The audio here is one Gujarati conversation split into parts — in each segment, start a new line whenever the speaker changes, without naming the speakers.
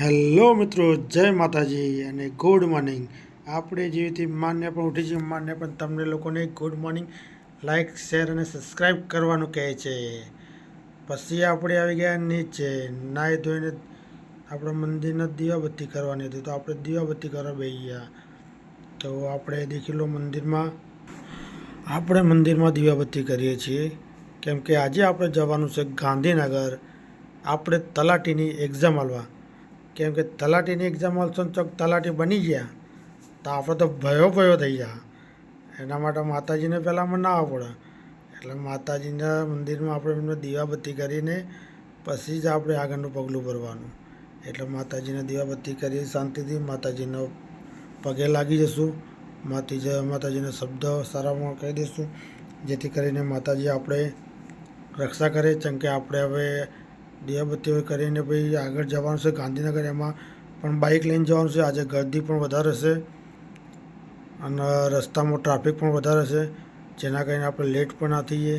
હેલો મિત્રો, જય માતાજી અને ગુડ મોર્નિંગ. આપણે જેવીથી માન્ય પણ ઉઠી છીએ, માન્ય પણ તમને લોકોને ગુડ મોર્નિંગ. લાઇક શેર અને સબસ્ક્રાઈબ કરવાનું કહે છે. પછી આપણે આવી ગયા નીચે, નાહી ધોઈને આપણે મંદિરના દીવાબત્તી કરવાની હતી. તો આપણે દીવાબત્તી કરવા બેસી ગયા તો આપણે દેખી લો મંદિરમાં, આપણે મંદિરમાં દીવાબત્તી કરીએ છીએ. કેમ કે આજે આપણે જવાનું છે ગાંધીનગર. આપણે તલાટીની એક્ઝામ આલવા. કેમ કે તલાટીની એક્ઝામ ને ચોક તલાટી બની ગયા, તો આપણે તો ભયો ભયો થઈ ગયા. એના માટે માતાજીને પહેલાં મનાવવા પડે એટલે માતાજીના મંદિરમાં આપણે એમને દીવાબત્તી કરીને પછી જ આપણે આગળનું પગલું ભરવાનું. એટલે માતાજીને દીવાબત્તી કરી શાંતિથી માતાજીનો પગે લાગી જશું. માતાજી માતાજીના શબ્દ સારામાં કહી દઈશું જેથી કરીને માતાજી આપણે રક્ષા કરે ચમ કે આપણે હવે દીવાબત્તીઓ કરીને પછી આગળ જવાનું છે ગાંધીનગર. એમાં પણ બાઇક લઈને જવાનું છે. આજે ગર્દી પણ વધારે છે અને રસ્તામાં ટ્રાફિક પણ વધારે છે. જેના કારણે આપણે લેટ પણ ના થઈએ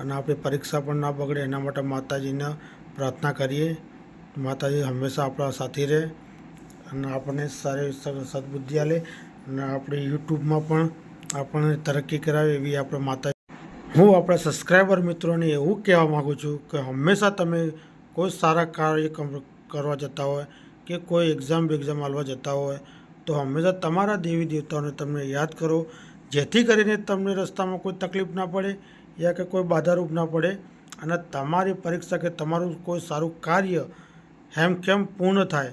અને આપણી પરીક્ષા પણ ના બગડે. એના માટે માતાજીને પ્રાર્થના કરીએ. માતાજી હંમેશા આપણા સાથી રહે અને આપણને સારી સદબુદ્ધિ આલે અને આપણે યુટ્યુબમાં પણ આપણને તરક્કી કરાવે એવી આપણે માતા હું આપણા સબસ્ક્રાઈબર મિત્રોને એવું કહેવા માગું છું કે હંમેશા તમે કોઈ સારા કાર્યક્રમ કરવા જતા હોય કે કોઈ એક્ઝામ બેક્ઝામ આલવા જતા હોય, તો હંમેશા તમારા દેવી દેવતાઓને તમને યાદ કરો. જેથી કરીને તમને રસ્તામાં કોઈ તકલીફ ના પડે યા કે કોઈ બાધારૂપ ના પડે અને તમારી પરીક્ષા કે તમારું કોઈ સારું કાર્ય હેમખેમ પૂર્ણ થાય,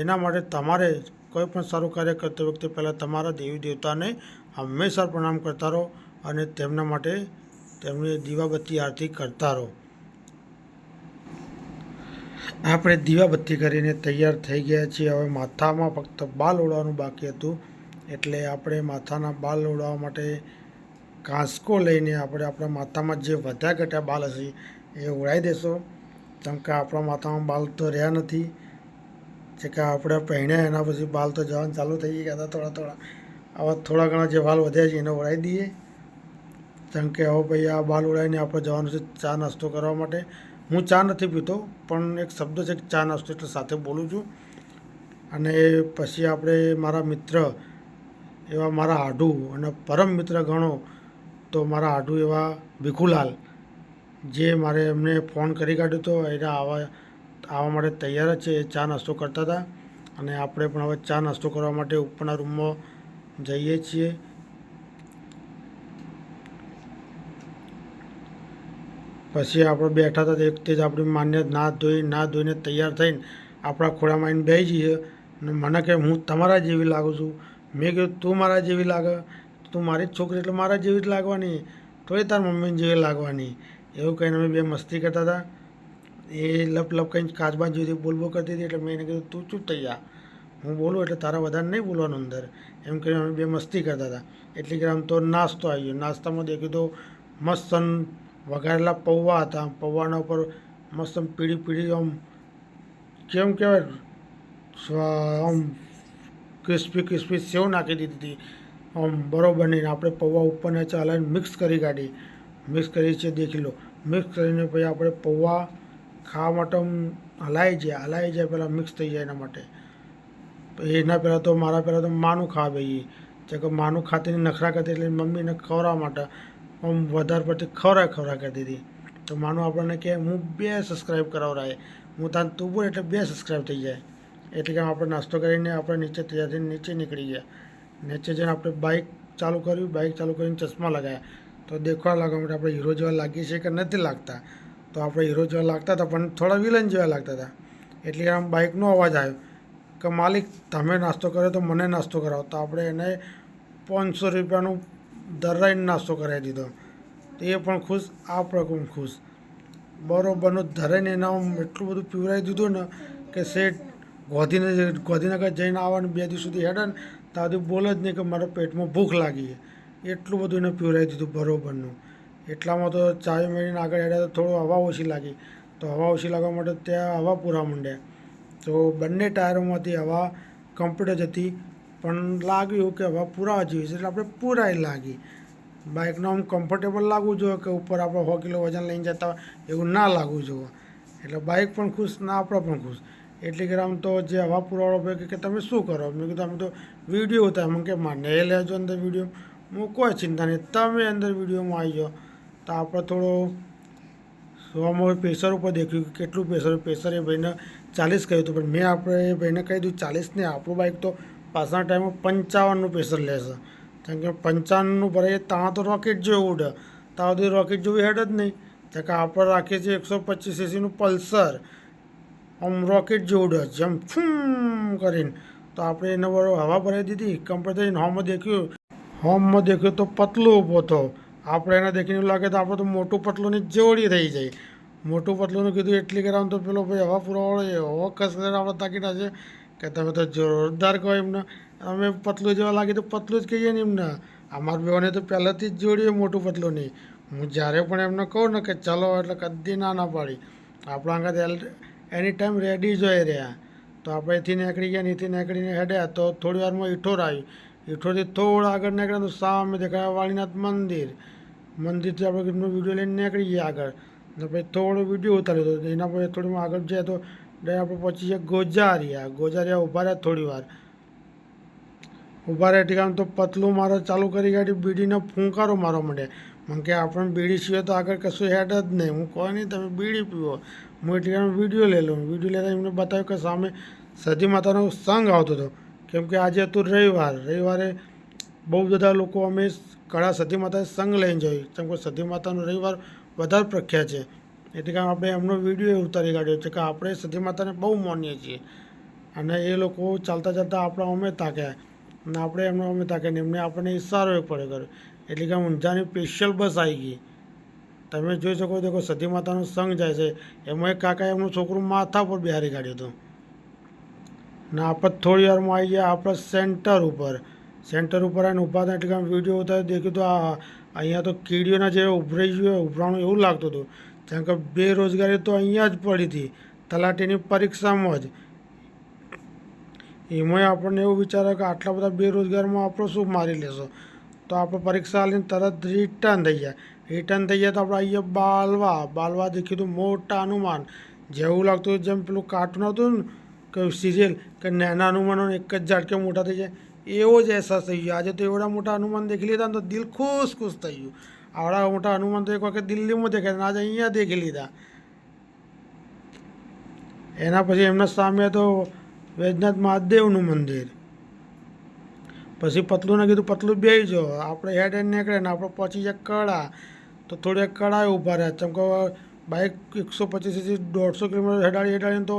એના માટે તમારે કોઈ પણ સારું કાર્ય કરતી વખતે પહેલાં તમારા દેવી દેવતાને હંમેશા પ્રણામ કરતા રહો અને તેમના માટે તેમની દીવાબત્તી આરતી કરતા રહો. આપણે દીવાબત્તી કરીને તૈયાર થઈ ગયા છીએ. હવે માથામાં ફક્ત બાલ ઓળવાનું બાકી હતું. એટલે આપણે માથાના બાલ ઓળવા માટે કાંસકો લઈને આપણે આપણા માથામાં જે વધ્યા ઘટ્યા બાલ હશે એ ઓળાવી દેશો. કેમ કે આપણા માથામાં બાલ તો રહ્યા નથી. જે કે આપણે પહેણ્યા એના પછી બાલ તો જવાનું ચાલુ થઈ ગયા હતા થોડા થોડા. આવા થોડા ઘણા જે બાલ વધ્યા છે એને ઓળાવી દઈએ. કેમ કે હવે ભાઈ આ બાલ ઉડાવીને આપણે જવાનું છે ચા નાસ્તો કરવા માટે. હું ચા નથી પીતો, પણ એક શબ્દ છે કે ચા નાસ્તો એટલે સાથે બોલું છું. અને પછી આપણે મારા મિત્ર, એવા મારા આઢુ અને પરમ મિત્ર ગણો, તો મારા આઢુ એવા ભીખુલાલ, જે મારે એમને ફોન કરી કાઢ્યો હતો એને આવા આવવા માટે તૈયાર જ છે, એ ચા નાસ્તો કરતા હતા. અને આપણે પણ હવે ચા નાસ્તો કરવા માટે ઉપરના રૂમમાં જઈએ છીએ. પછી આપણે બેઠા હતા એક તે જ આપણી માન્ય ના ધોઈ, ના ધોઈને તૈયાર થઈને આપણા ખોળામાં આવીને બેસી જઈએ. અને મને કે, હું તમારા જેવી લાગું છું. મેં કીધું, તું મારા જેવી લાગે? તું મારી જ છોકરી, એટલે મારા જેવી જ લાગવાની. તોય તાર મમ્મીને જેવી લાગવાની. એવું કહીને અમે બે મસ્તી કરતા હતા. એ લપ લપ કંઈ કાચબાન જેવી બોલ બોલબો કરતી હતી, એટલે મેં એને કીધું, તું ચૂપ તૈયાર હું બોલું, એટલે તારા વધારે નહીં બોલવાનું અંદર. એમ કરીને અમે બે મસ્તી કરતા હતા. એટલી કે આમ તો નાસ્તો આવી ગયો. નાસ્તામાં દેખ્યું તો મસ્ત આમ વઘારેલા પૌવા હતા. પૌવાના ઉપર મસ્ત પીળી પીળી આમ કેમ કહેવાય આમ ક્રિસ્પી ક્રિસ્પી સેવ નાખી દીધી હતી. આમ બરોબરની નહીં. આપણે પૌવા ઉપર ને હલાવીને મિક્સ કરી કાઢી. મિક્સ કરી છે, દેખી લો. મિક્સ કરીને પછી આપણે પૌવા ખાવા માટે હલાવી જાય હલાવી જાય પહેલાં મિક્સ થઈ જાય એના માટે. એના પહેલાં તો મારા પહેલાં તો માનું ખાવા જે કે માનું ખાતીને નખરા કરતી એટલે મમ્મીને ખવડાવવા માટે. આમ વધારે પડતી ખવરા ખવરા કરી દીધી. તો માનું આપણને કે હું બે સબસ્ક્રાઈબ કરાવરાય હું તાન તું બોલ એટલે બે સબસ્ક્રાઈબ થઈ જાય. એટલે કે આપણે નાસ્તો કરીને આપણે નીચે ત્યાંથી નીચે નીકળી ગયા. નીચે જઈને આપણે બાઇક ચાલુ કર્યું. બાઇક ચાલુ કરીને ચશ્મા લગાવ્યા તો દેખવા લાગવા માટે આપણે હીરો જેવા લાગીએ છીએ કે નથી લાગતા. તો આપણે હીરો જેવા લાગતા હતા, પણ થોડા વિલન જેવા લાગતા હતા. એટલે આમ બાઇકનો અવાજ આવ્યો કે માલિક, તમે નાસ્તો કર્યો તો મને નાસ્તો કરાવો. તો આપણે એને પાંચસો રૂપિયાનું દરાઈને નાસ્તો કરાવી દીધો. તે પણ ખુશ, આ પણ ખુશ. બરોબરનું ધરાઈને એના આમ એટલું બધું પીવરાવી દીધું ને કે શેઠ ગોધીને ગોધીનગર જઈને આવવાનું બે દિવસ સુધી હેડે ને ત્યાં બોલે જ નહીં કે મારા પેટમાં ભૂખ લાગી એટલું બધું એને પીવરાવી દીધું બરોબરનું એટલામાં તો ચાવી મેળીને આગળ હેડ્યા તો થોડું હવા ઓછી લાગી. તો હવા ઓછી લાગવા માટે ત્યાં હવા પૂરા માંડ્યા. તો બંને ટાયરોમાંથી હવા કમ્પ્લીટ જ હતી. પણ લાગ્યું કે હવા પૂરા જેવી છે, એટલે આપણે પૂરાય લાગી. બાઇકનો આમ કમ્ફર્ટેબલ લાગવું જોઈએ કે ઉપર આપણે સો કિલો વજન લઈને જતા એવું ના લાગવું જોઈએ. એટલે બાઇક પણ ખુશ, ના આપણે પણ ખુશ. એટલે કે આમ તો જે હવા પુરાવાળો ભાઈ કે તમે શું કરો? મેં કીધું અમે તો વીડિયો ઉતાર મને કે મને લેજો અંદર વીડિયો હું કોઈ ચિંતા નહીં, તમે અંદર વિડીયોમાં આવી જાઓ. તો આપણે થોડો સોમાં પ્રેશર ઉપર દેખ્યું કે કેટલું પ્રેશર પ્રેશર એ ભાઈને ચાલીસ કહ્યું હતું, પણ મેં આપણે એ ભાઈને કહી દીધું, ચાલીસ નહીં, આપણું બાઇક તો પાછળના ટાઈમમાં પંચાવનનું પ્રેશર લેશે કારણ કે પંચાવનનું ભરાય ત્યાં તો રોકેટ જેવું ઉડે ત્યાં સુધી રોકેટ જેવું હેડ જ નહીં. કારણ કે આપણે રાખીએ છીએ એકસો પચીસ એસીનું પલ્સર આમ રોકેટ જેવું ઉડે, જેમ ફૂમ કરીને. તો આપણે એને બરો હવા ભરાઈ દીધી કમ્પેર થઈને હોમમાં દેખ્યું. હોમમાં દેખ્યું તો પતલું ઊભો હતો આપણે એને દેખીને લાગે તો આપણે તો મોટું પતલુંની જોડી થઈ જાય. મોટું પતલુંનું કીધું એટલી કરાવું તો પેલો ભાઈ હવા પુરાવાળો હવા કસરે આપણે તાકી છે. કે તમે તો જોરદાર કહો એમને. અમે પતલું જેવા લાગે તો પતલું જ કહીએ ને એમને. અમારા બેઓને તો પહેલાંથી જ જોડીએ મોટું પતલું નહીં હું જ્યારે પણ એમને કહું ને કે ચલો એટલે કદી ના ના પાડી. આપણા આગળ એની ટાઈમ રેડી જોઈ રહ્યા. તો આપણે એથી નીકળી ગયા એથી નીકળીને હેડ્યા. તો થોડી વારમાં ઈઠોર આવ્યું ઈઠોરથી થોડા આગળ નીકળ્યા તો સામે દેખાય વાળીનાથ મંદિર. મંદિરથી આપણે વીડિયો લઈને નીકળી ગયા આગળ. ને પછી થોડો વીડિયો ઉતાર્યો હતો એના પછી થોડીમાં આગળ જાય તો ડાયરેક્ટ આપણે પહોંચી છે ગોજારિયા. ગોજારિયા ઊભા રહ્યા થોડી વાર. ઊભા રહ્યા ઠીક તો પતલું મારો ચાલુ કરી ગાડી, બીડીનો ફૂંકારો મારો માંડે મને કે આપણે બીડી છીએ તો આગળ કશું હેડ જ નહીં. હું કહો નહીં, તમે બીડી પીવો. હું એટલી વીડિયો લઈ લઉં. વીડિયો લેતા એમને બતાવ્યું કે સામે સતી માતાનો સંઘ આવતો હતો. કેમ કે આજે હતું રવિવાર. રવિવારે બહુ બધા લોકો અમે કળા સતી માતા સંઘ લઈને જઈએ કેમ કે સતી માતાનો રવિવાર વધારે પ્રખ્યાત છે. એટલે કે આપણે એમનો વીડિયો ઉતારી કાઢ્યો છે કે આપણે સતી માતાને બહુ માનીએ છીએ. અને એ લોકો ચાલતા ચાલતા આપણા અમે તાક્યા. અને આપણે એમનો અમે તાક્યા ને એમને આપણને ઈશારો એક પડે કર્યો. એટલે કે ઊંઝાની સ્પેશિયલ બસ આવી ગઈ. તમે જોઈ શકો દેખો સતી માતાનો સંઘ જાય છે. એમાં એક કાકા એમનું છોકરું માથા પર બિહારી કાઢ્યું હતું. ને આપણે થોડી વારમાં આવી ગયા આપણે સેન્ટર ઉપર. સેન્ટર ઉપર આવીને ઊભા હતા એટલે કે વીડિયો ઉતારી દેખ્યું તો આ અહીંયા તો કીડીઓના જે ઉભરાઈ ગયું ઉભરાણું એવું લાગતું હતું. કારણ કે બેરોજગારી તો અહીંયા જ પડી હતી. તલાટીની પરીક્ષામાં જ. એમાંય આપણને એવું વિચારે કે આટલા બધા બેરોજગારમાં આપણો શું મારી લેશો? તો આપણે પરીક્ષા આલીને તરત રિટર્ન થઈ જાય. રિટર્ન થઈ જાય તો આપણે અહીંયા બાલવા. બાલવા દેખ્યું હતું મોટા હનુમાન જેવું લાગતું હતું જેમ પેલું કાર્ટૂન હતું ને કે સિરિયલ કે નાના હનુમાનો એક જ ઝાટકે મોટા થઈ જાય. એવો જ અહેસાસ થઈ ગયો. આજે તો એવડા મોટા હનુમાન દેખી લીધા ને તો દિલ ખુશ ખુશ થઈ ગયું. આવડા મોટા હનુમાન તો એક વખત દિલ્હીમાં દેખાય આજે અહીંયા દેખી લીધા. એના પછી એમના સામે તો વૈજનાથ મહાદેવનું મંદિર. પછી પતલુંને કીધું, પતલું બે જો આપણે હેડ હેડ નીકળે ને આપણે પહોંચી જાય કળા. તો થોડીક કળાએ ઊભા રહ્યા. ચમકો બાઇક એકસો પચીસથી દોઢસો કિલોમીટર હેડાડી હેડાડીને તો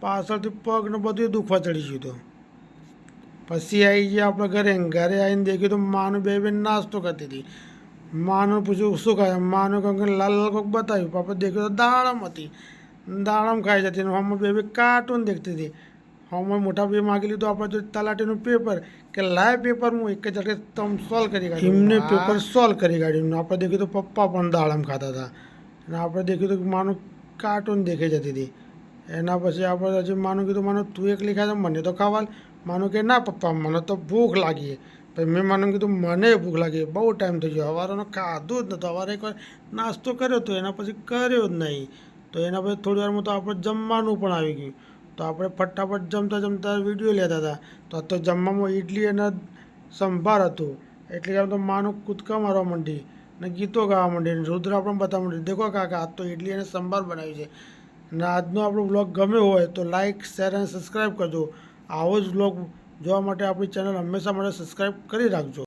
પાછળથી પગને બધું દુખવા ચડી ગયું હતું. પછી આવી ગયા આપણે ઘરે ઘરે આવીને દેખ્યું તો માનું બે બેન નાસ્તો કરતી હતી. માનું પૂછ્યું શું ખાય? માનું કંઈક લાલ લાલ કોઈક બતાવ્યું. પાપા દેખ્યું તો દાડમ હતી. દાડમ ખાઈ જતી અને હમણાં બે બે કાર્ટૂન દેખતી હતી. હમણાં મોટા બે માગી લીધું આપણે જો તલાટીનું પેપર કે લાય પેપર હું એક જ ઝટકે તમ સોલ્વ કરી કાઢ્યું એમને પેપર સોલ્વ કરી કાઢ્યું આપણે દેખ્યું તો પપ્પા પણ દાડમ ખાતા હતા. અને આપણે દેખ્યું તો કે માનું કાર્ટૂન દેખાઈ જતી હતી. એના પછી આપણે હજી માનું કીધું માનું તું એકલી ખાય મને તો ખાવા માનું કે ના પપ્પા મને તો ભૂખ લાગી મેં માનું કીધું, મને ભૂખ લાગી. બહુ ટાઈમ થઈ ગયો. સવારનો ખાધું જ નહોતું. સવારે એકવાર નાસ્તો કર્યો હતો એના પછી કર્યો જ નહીં. તો એના પછી થોડી વારમાં તો આપણે જમવાનું પણ આવી ગયું. તો આપણે ફટાફટ જમતા જમતા વીડિયો લેતા હતા. તો આ તો જમવામાં ઇડલી અને સંભાર હતું. એટલે આમ તો માનું કૂદકા મારવા માંડી ને ગીતો ગાવા માંડી ને રુદ્ર પણ બતાવવા માંડી. દેખો કાકા આ તો ઇડલી અને સંભાર બનાવી છે. અને આજનો આપણો બ્લોગ ગમે હોય તો લાઇક શેર અને સબસ્ક્રાઈબ કરજો. આવો જ બ્લોગ જોવા માટે આપણી ચેનલ હંમેશા માટે સબસ્ક્રાઈબ કરી રાખજો.